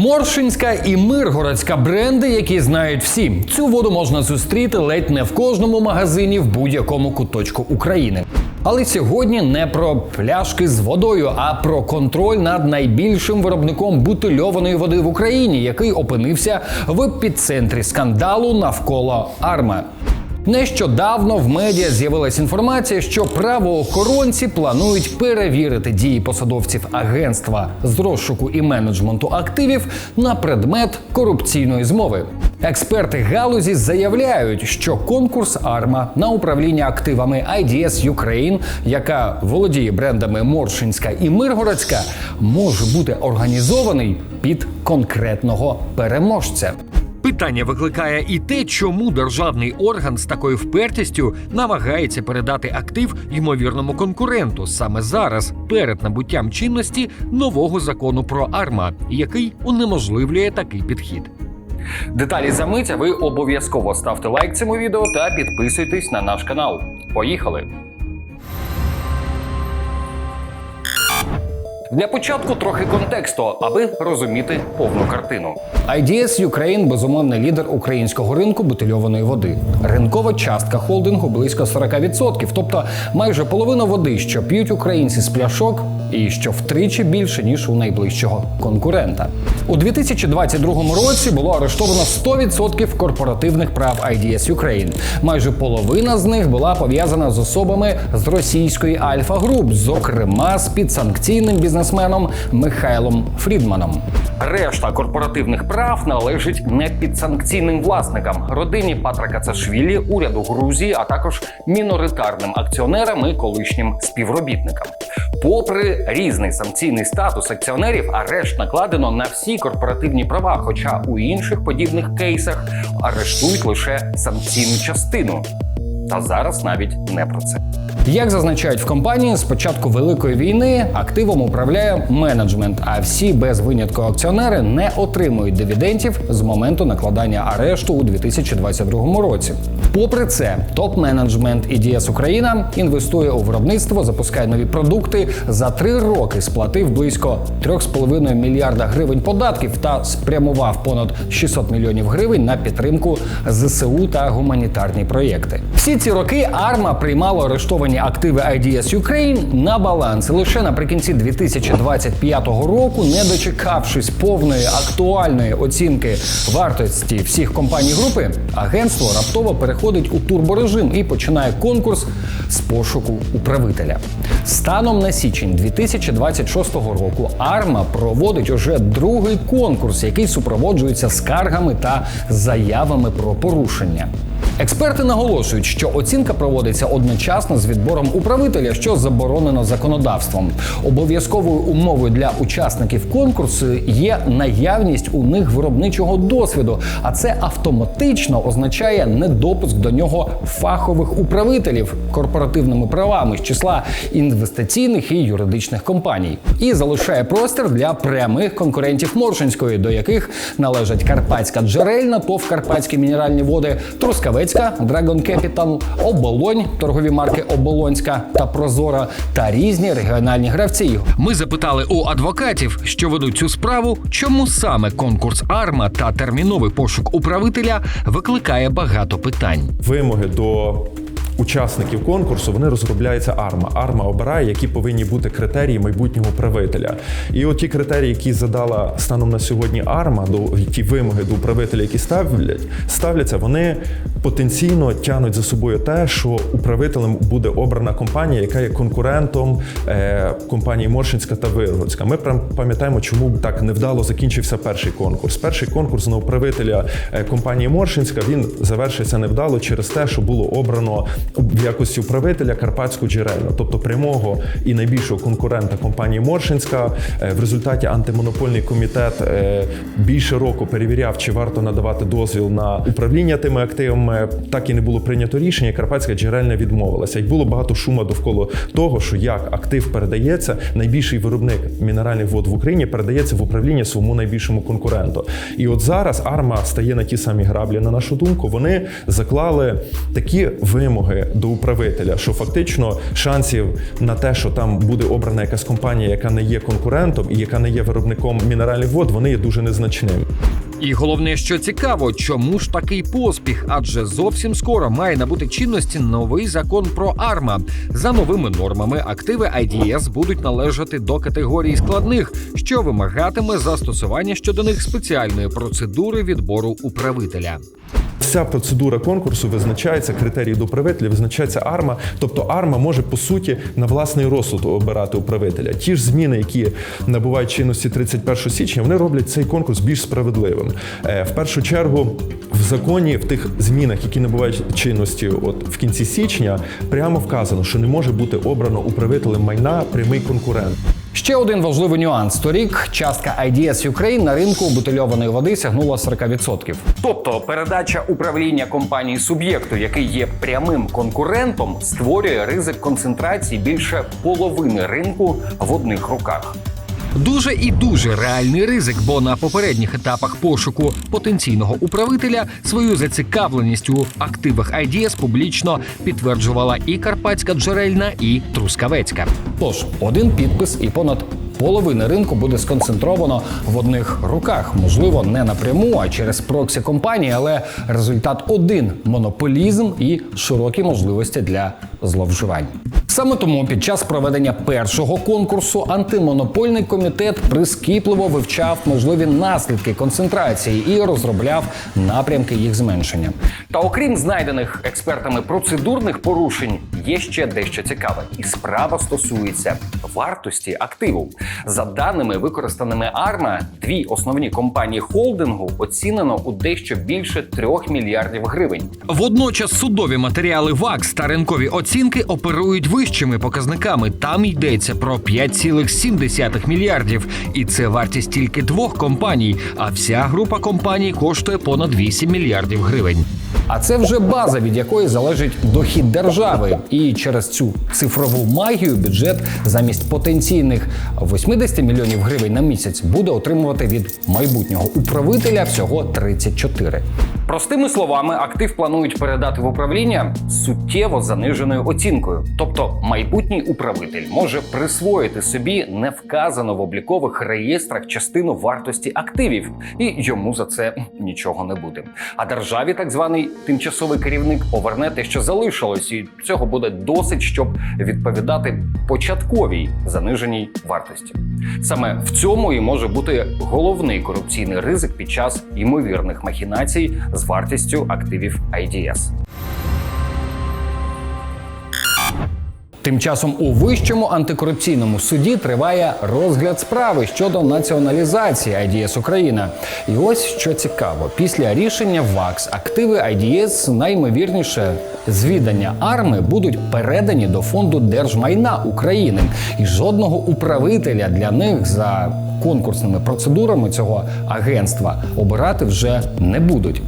Моршинська і Миргородська бренди, які знають всі. Цю воду можна зустріти ледь не в кожному магазині в будь-якому куточку України. Але сьогодні не про пляшки з водою, а про контроль над найбільшим виробником бутильованої води в Україні, який опинився в епіцентрі скандалу навколо Арма. Нещодавно в медіа з'явилась інформація, що правоохоронці планують перевірити дії посадовців агентства з розшуку і менеджменту активів на предмет корупційної змови. Експерти галузі заявляють, що конкурс Арма на управління активами IDS Ukraine, яка володіє брендами Моршинська і Миргородська, може бути організований під конкретного переможця. Питання викликає і те, чому державний орган з такою впертістю намагається передати актив ймовірному конкуренту саме зараз, перед набуттям чинності нового закону про АРМА, який унеможливлює такий підхід. Деталі за мить, а ви обов'язково ставте лайк цьому відео та підписуйтесь на наш канал. Поїхали! Для початку трохи контексту, аби розуміти повну картину. IDS Ukraine – безумовний лідер українського ринку бутильованої води. Ринкова частка холдингу близько 40%, тобто майже половина води, що п'ють українці з пляшок, і що втричі більше ніж у найближчого конкурента. У 2022 році було арештовано 100% корпоративних прав IDS Ukraine. Майже половина з них була пов'язана з особами з російської Альфа Груп, зокрема з підсанкційним бізнесменом Михайлом Фрідманом. Решта корпоративних прав належить не підсанкційним власникам, родині Патра Кацашвілі, уряду Грузії, а також міноритарним акціонерам і колишнім співробітникам. Попри різний санкційний статус акціонерів, арешт накладено на всі корпоративні права, хоча у інших подібних кейсах арештують лише санкційну частину. Та зараз навіть не про це. Як зазначають в компанії, з початку великої війни активом управляє менеджмент, а всі без винятку акціонери не отримують дивідендів з моменту накладання арешту у 2022 році. Попри це, топ-менеджмент IDS Україна інвестує у виробництво, запускає нові продукти. За три роки сплатив близько 3,5 мільярда гривень податків та спрямував понад 600 мільйонів гривень на підтримку ЗСУ та гуманітарні проєкти. Всі ці роки Арма приймало арештовані активи IDS Ukraine на баланс. Лише наприкінці 2025 року, не дочекавшись повної актуальної оцінки вартості всіх компаній групи, агентство раптово переходить у турборежим і починає конкурс з пошуку управителя. Станом на січень 2026 року Арма проводить уже другий конкурс, який супроводжується скаргами та заявами про порушення. Експерти наголошують, що оцінка проводиться одночасно з відбором управителя, що заборонено законодавством. Обов'язковою умовою для учасників конкурсу є наявність у них виробничого досвіду, а це автоматично означає недопуск до нього фахових управителів корпоративними правами з числа інвестиційних і юридичних компаній, і залишає простір для прямих конкурентів Моршинської, до яких належать Карпатська джерельна, ТОВ Карпатські мінеральні води, Трускавецька, Dragon Capital, Оболонь, торгові марки Оболонська та Прозора та різні регіональні гравці. Ми запитали у адвокатів, що ведуть цю справу, чому саме конкурс Арма та терміновий пошук управителя викликає багато питань. вимоги до учасників конкурсу вони розробляється арма. Арма обирає, які повинні бути критерії майбутнього правителя. І от ті критерії, які задала станом на сьогодні арма, до ті вимоги до управителя, які ставлять, ставляться, вони потенційно тягнуть за собою те, що управителем буде обрана компанія, яка є конкурентом е, компанії Моршинська та Виргородська. Ми пам'ятаємо, чому так невдало закінчився перший конкурс. Перший конкурс на управителя е, компанії Моршинська він завершився невдало через те, що було обрано в якості управителя Карпатську джерельну, тобто прямого і найбільшого конкурента компанії Моршинська. Е, В результаті антимонопольний комітет більше року перевіряв, чи варто надавати дозвіл на управління тими активами так і не було прийнято рішення, Карпатська джерельна відмовилася. І було багато шуму довкола того, що як актив передається, найбільший виробник мінеральних вод в Україні передається в управління своєму найбільшому конкуренту. І от зараз Арма стає на ті самі граблі, на нашу думку. Вони заклали такі вимоги до управителя, що фактично шансів на те, що там буде обрана якась компанія, яка не є конкурентом і яка не є виробником мінеральних вод, вони є дуже незначними. І головне, що цікаво, чому ж такий поспіх? Адже зовсім скоро має набути чинності новий закон про АРМА. За новими нормами активи IDS будуть належати до категорії складних, що вимагатиме застосування щодо них спеціальної процедури відбору управителя. Вся процедура конкурсу визначається, критерії до управителя визначається арма. Тобто арма може по суті на власний розсуд обирати управителя. Ті ж зміни, які набувають чинності 31 січня, вони роблять цей конкурс більш справедливим. Е, В першу чергу, в законі, в тих змінах, які набувають чинності, от в кінці січня, прямо вказано, що не може бути обрано управителем майна прямий конкурент. Ще один важливий нюанс: торік частка IDS Ukraine на ринку бутильованої води сягнула 40%. Тобто передача управління компанії суб'єкту, який є прямим конкурентом, створює ризик концентрації більше половини ринку в одних руках. Дуже і дуже реальний ризик, бо на попередніх етапах пошуку потенційного управителя свою зацікавленість у активах IDS публічно підтверджувала і Карпатська джерельна, і Трускавецька. Тож один підпис і понад половина ринку буде сконцентровано в одних руках. Можливо, не напряму, а через проксі компанії, але результат один монополізм і широкі можливості для зловживань. Саме тому під час проведення першого конкурсу антимонопольний комітет прискіпливо вивчав можливі наслідки концентрації і розробляв напрямки їх зменшення. Та окрім знайдених експертами процедурних порушень, є ще дещо цікаве, і справа стосується вартості активу. За даними використаними АРМА, дві основні компанії холдингу оцінено у дещо більше 3 мільярдів гривень. Водночас судові матеріали ВАКС та ринкові оцінки оперують вищими показниками. Там йдеться про 5,7 мільярдів, і це вартість тільки двох компаній. А вся група компаній коштує понад 8 мільярдів гривень. А це вже база, від якої залежить дохід держави. І через цю цифрову магію бюджет замість потенційних 80 мільйонів гривень на місяць буде отримувати від майбутнього управителя всього 34. Простими словами, актив планують передати в управління суттєво заниженою оцінкою. Тобто майбутній управитель може присвоїти собі не вказано в облікових реєстрах частину вартості активів, і йому за це нічого не буде. А державі так званий тимчасовий керівник поверне те, що залишилось, і цього буде досить, щоб відповідати початковій заниженій вартості. Саме в цьому і може бути головний корупційний ризик під час ймовірних махінацій з вартістю активів IDS. Тим часом у вищому антикорупційному суді триває розгляд справи щодо націоналізації IDS Україна. І ось що цікаво: після рішення ВАКС активи IDS наймовірніше з віддання арми будуть передані до фонду держмайна України, і жодного управителя для них за конкурсними процедурами цього агентства обирати вже не будуть.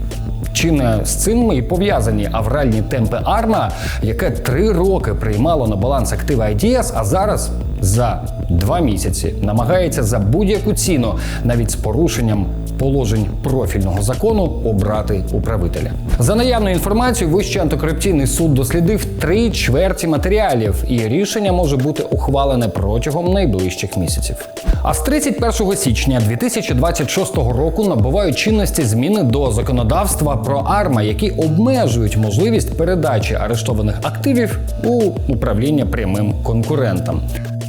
Чи не з цим і пов'язані авральні темпи Арма, яке три роки приймало на баланс активи IDS, а зараз за два місяці намагається за будь-яку ціну, навіть з порушенням положень профільного закону, обрати управителя. За наявною інформацією, Вищий антикорупційний суд дослідив три чверті матеріалів, і рішення може бути ухвалене протягом найближчих місяців. А з 31 січня 2026 року набувають чинності зміни до законодавства про АРМА, які обмежують можливість передачі арештованих активів у управління прямим конкурентам.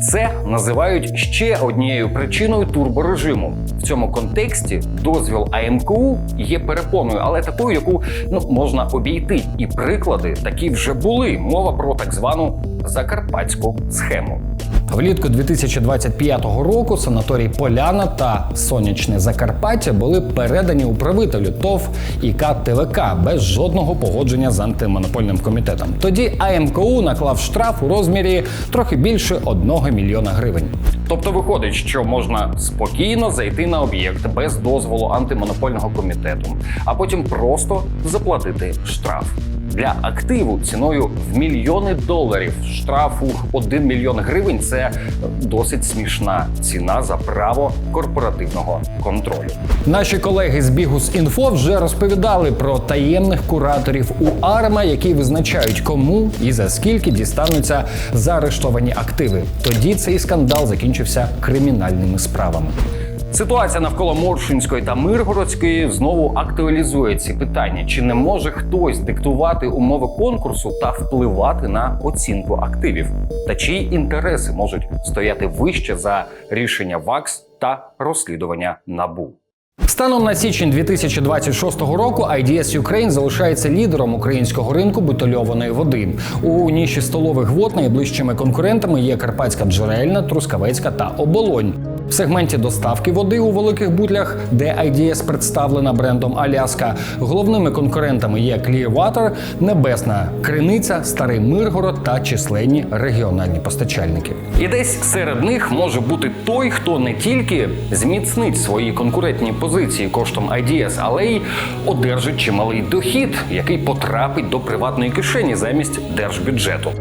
Це називають ще однією причиною турборежиму. В цьому контексті дозвіл АМКУ є перепоною, але такою, яку ну можна обійти. І приклади такі вже були. Мова про так звану закарпатську схему. Влітку 2025 року санаторій Поляна та Сонячне Закарпаття були передані управителю ТОВ ІК ТВК без жодного погодження з антимонопольним комітетом. Тоді АМКУ наклав штраф у розмірі трохи більше 1 мільйона гривень. Тобто виходить, що можна спокійно зайти на об'єкт без дозволу антимонопольного комітету, а потім просто заплатити штраф. Для активу ціною в мільйони доларів штрафу 1 мільйон гривень це досить смішна ціна за право корпоративного контролю. Наші колеги з Бігус Інфо вже розповідали про таємних кураторів у АРМА, які визначають, кому і за скільки дістануться заарештовані активи. Тоді цей скандал закінчився кримінальними справами. Ситуація навколо Моршинської та Миргородської знову актуалізує ці питання: чи не може хтось диктувати умови конкурсу та впливати на оцінку активів? Та чиї інтереси можуть стояти вище за рішення ВАКС та розслідування НАБУ? Станом на січень 2026 року IDS Ukraine залишається лідером українського ринку бутильованої води. У ніші столових вод найближчими конкурентами є Карпатська джерельна, Трускавецька та Оболонь. В сегменті доставки води у великих бутлях, де IDS представлена брендом Аляска, головними конкурентами є Clearwater, Небесна Криниця, Старий Миргород та численні регіональні постачальники. І десь серед них може бути той, хто не тільки зміцнить свої конкурентні позиції коштом IDS, але й одержить чималий дохід, який потрапить до приватної кишені замість держбюджету.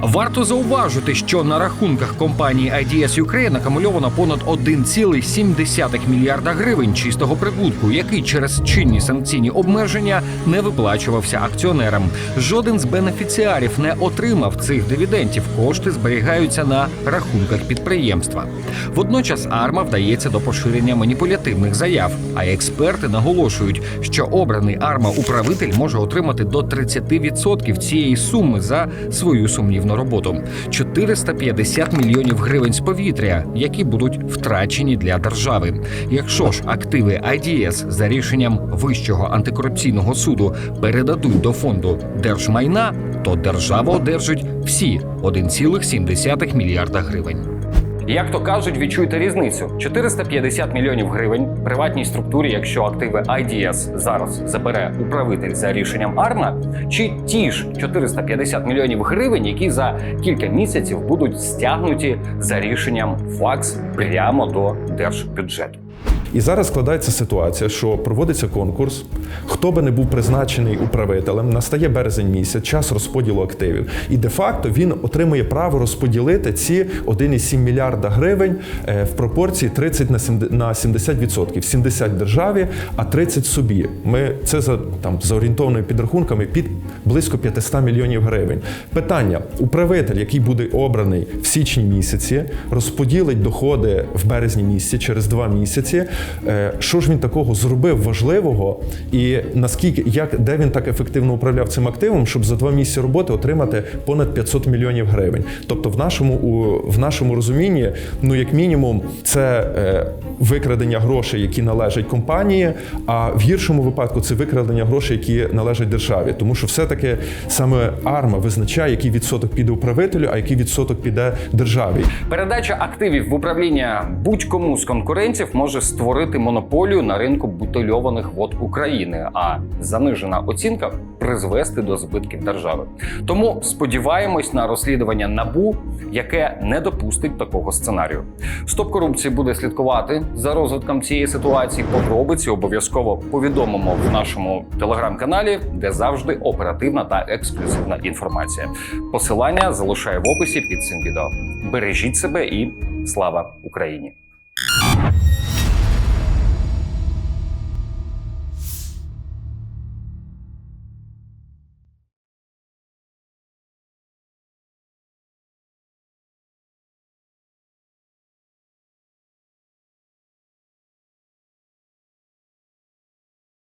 Варто зауважити, що на рахунках компанії IDS Ukraine акумульовано понад 1,7 мільярда гривень чистого прибутку, який через чинні санкційні обмеження не виплачувався акціонерам. Жоден з бенефіціарів не отримав цих дивідендів. Кошти зберігаються на рахунках підприємства. Водночас Арма вдається до поширення маніпулятивних заяв. А експерти наголошують, що обраний Арма управитель може отримати до 30% цієї суми за свою сумнівну роботу 450 мільйонів гривень з повітря, які будуть втрачені для держави. Якщо ж активи IDS за рішенням Вищого антикорупційного суду передадуть до фонду держмайна, то держава одержить всі 1,7 мільярда гривень. Як то кажуть, відчуйте різницю: 450 мільйонів гривень приватній структурі, якщо активи IDS зараз забере управитель за рішенням Арна, чи ті ж 450 мільйонів гривень, які за кілька місяців будуть стягнуті за рішенням ФАКС прямо до держбюджету. І зараз складається ситуація, що проводиться конкурс. Хто би не був призначений управителем, настає березень місяць, час розподілу активів. І де-факто він отримує право розподілити ці 1,7 мільярда гривень е, в пропорції 30 на 70 на 70%. 70 державі, а 30 собі. Ми це за там за орієнтовними підрахунками під близько 500 мільйонів гривень. Питання: управитель, який буде обраний в січні місяці, розподілить доходи в березні місяці через два місяці. Е, Що ж він такого зробив важливого, і наскільки як де він так ефективно управляв цим активом, щоб за два місяці роботи отримати понад 500 мільйонів гривень? Тобто, в нашому у, в нашому розумінні, ну як мінімум, це е, викрадення грошей, які належать компанії, а в гіршому випадку це викрадення грошей, які належать державі, тому що все-таки саме арма визначає, який відсоток піде управителю, а який відсоток піде державі. Передача активів в управління будь-кому з конкурентів може створити монополію на ринку бутильованих вод України, а занижена оцінка призвести до збитків держави. Тому сподіваємось на розслідування набу, яке не допустить такого сценарію. Стоп корупції буде слідкувати за розвитком цієї ситуації. Подробиці обов'язково повідомимо в нашому телеграм-каналі, де завжди оперативна та ексклюзивна інформація. Посилання залишаю в описі під цим відео. Бережіть себе і слава Україні!